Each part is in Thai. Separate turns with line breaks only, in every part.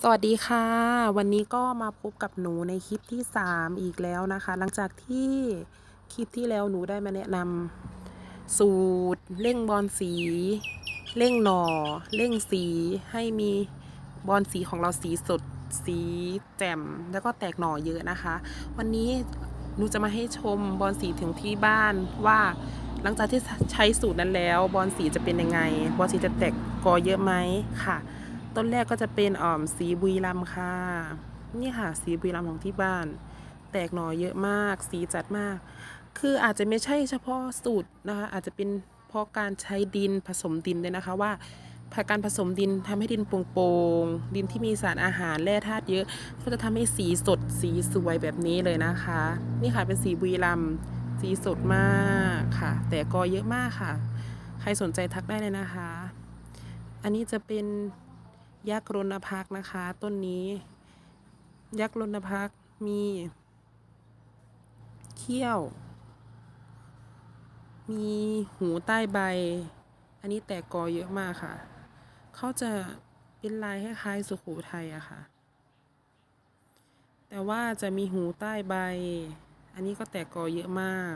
สวัสดีค่ะ วันนี้ก็มาพบกับหนูในคลิปที่ 3 อีกแล้วนะคะ หลังจากที่คลิปที่แล้วหนูได้มาแนะนำสูตรเร่งบอลสี เร่งหน่อเร่งสีให้มีบอลสีของเราสีสด สีแจ่มแล้วก็แตกหน่อเยอะนะคะ วันนี้หนูจะมาให้ชมบอลสีถึงที่บ้านว่าหลังจากที่ใช้สูตรนั้นแล้ว บอลสีจะเป็นยังไง บอลสีจะแตกกอเยอะไหมค่ะ ต้นแรกก็จะเป็นอ่อมสีบุรีรัมย์ค่ะ นี่ค่ะสีบุรีรัมย์ของที่บ้าน แตกหน่อเยอะมาก สีจัดมาก คืออาจจะไม่ใช่เฉพาะสูตรนะคะ อาจจะเป็นเพราะการใช้ดินผสมดินด้วยนะคะว่าการผสมดินทำให้ดินโปร่งๆดินที่มีสารอาหารแร่ธาตุเยอะ ก็จะทำให้สีสดสีสวยแบบนี้เลยนะคะ นี่ค่ะเป็นสีบุรีรัมสีสดมากค่ะ แต่กอเยอะมากค่ะ ใครสนใจทักได้เลยนะคะ อันนี้จะเป็น ยักษ์รณพักนะคะ ต้นนี้ ยักษ์รณพักมีเขี้ยว มีหูใต้ใบ อันนี้แตกกอเยอะมากค่ะ เขาจะเป็นลายคล้ายๆสุโขทัยอะค่ะ แต่ว่าจะมีหูใต้ใบ อันนี้ก็แตกกอเยอะมาก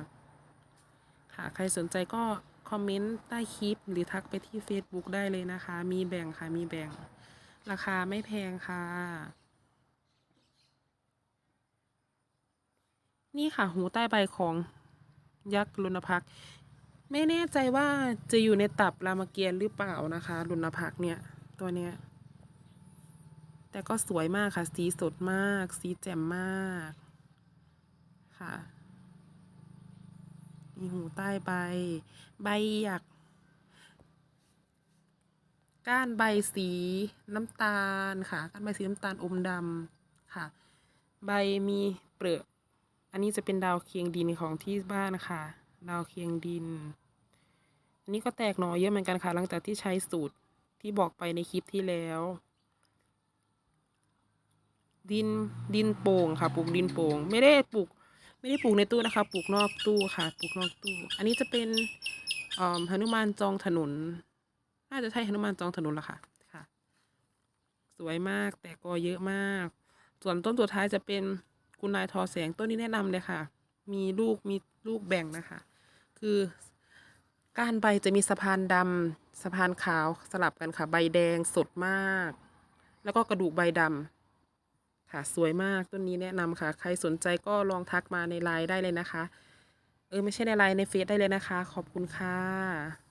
ค่ะ ใครสนใจก็คอมเมนต์ใต้คลิปหรือทักไปที่ Facebook ได้เลยนะคะ มีแบ่งค่ะ มีแบ่ง ราคาไม่แพงค่ะ นี่ค่ะหูใต้ใบของยักษ์ลุนพัก ไม่แน่ใจว่าจะอยู่ในตับรามเกียรติ์หรือเปล่านะคะ ลุนพักเนี่ยตัวเนี้ย แต่ก็สวยมากค่ะ สีสดมาก สีแจ่มมากค่ะมีหูใต้ใบ ใบหยัก ก้านใบสีน้ำตาลค่ะ ก้านใบสีน้ำตาลอมดำค่ะ ใบมีเปลือก อันนี้จะเป็นดาวเคียงดินของที่บ้านค่ะ ดาวเคียงดิน อันนี้ก็แตกหน่อเยอะเหมือนกันค่ะ หลังจากที่ใช้สูตรที่บอกไปในคลิปที่แล้ว ดินดินโป่งค่ะปลูกดินโป่ง ไม่ได้ปลูกไม่ได้ปลูกในตู้นะคะ ปลูกนอกตู้ค่ะ ปลูกนอกตู้ อันนี้จะเป็นอ่อหนุมานจองถนน น่าจะใช่หนุมานจองถนนละค่ะค่ะ สวยมากแต่กอเยอะมาก ส่วนต้นตัวท้ายจะเป็นกุนายทอแสงต้นนี้แนะนำเลยค่ะ มีลูกมีลูกแบ่งนะคะ คือก้านใบจะมีสะพานดำสะพานขาวสลับกันค่ะ ใบแดงสดมาก แล้วก็กระดูกใบดำค่ะ สวยมากต้นนี้แนะนำค่ะ ใครสนใจก็ลองทักมาในไลน์ได้เลยนะคะ เออไม่ใช่ในไลน์ในเฟซได้เลยนะคะ ขอบคุณค่ะ